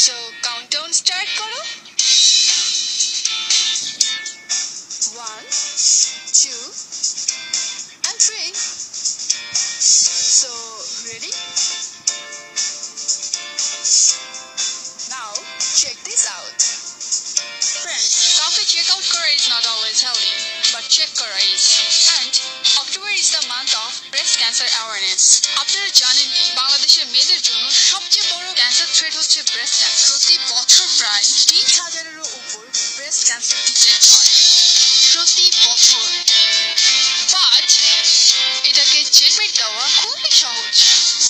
So countdown start করো one two and three so ready now check this out friend কাউকে check out করা is not always healthy But check করা is and October is the month of breast cancer awareness আপনারা জানেন বাংলাদেশের মেয়েদের জন্য সবচেয়ে বড় ক্যান্সার থ্রেট হচ্ছে ব্রেস্ট ক্যান্সার প্রতি বছর প্রায় বিশ হাজারেরও উপর ব্রেস্ট ক্যান্সার ডিটেক্ট হয়। প্রতি বছর। বাট এটাকে চেকমেট দেওয়া খুবই সহজ।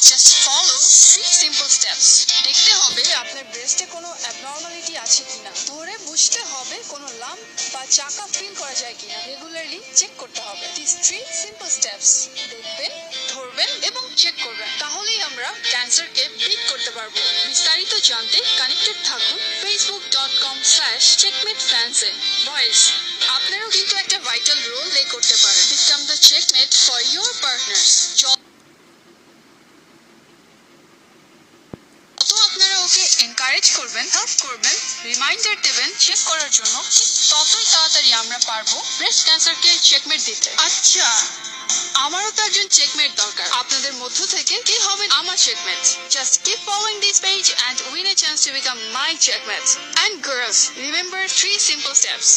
Just follow three simple steps দেখতে হবে ব্রেস্টে কোনো অ্যাবনর্মালিটি আছে কিনা? ধরে বুঝতে হবে কোনো লাম্প বা চাকা ফিল করা যায় কিনা। রেগুলারলি চেক করতে হবে। দিস থ্রি সিম্পল স্টেপস দেখবেন, ধরবেন এবং চেক করবেন। তাহলেই আমরা ক্যান্সারকে বিট করতে পারব। বিস্তারিত জানতে কানেক্টেড থাকুন Facebook dot com slash checkmate ফ্যান্সে voice আপনারাও কিন্তু একটা ভাইটাল রোল প্লে করতে পারেন become the checkmate for your partners encourage করবেন হেল্প করবেন রিমাইন্ডার দেবেন চেক করার জন্য ততই তাড়াতাড়ি আমরা পারব ব্রেস্ট ক্যান্সারকে চেকমেট দিতে। আচ্ছা আমারও তো একজন চেকমেট দরকার। আপনাদের মধ্য থেকে কি হবে আমার checkmate just keep following this page and win a chance to become my checkmate and girls remember three simple steps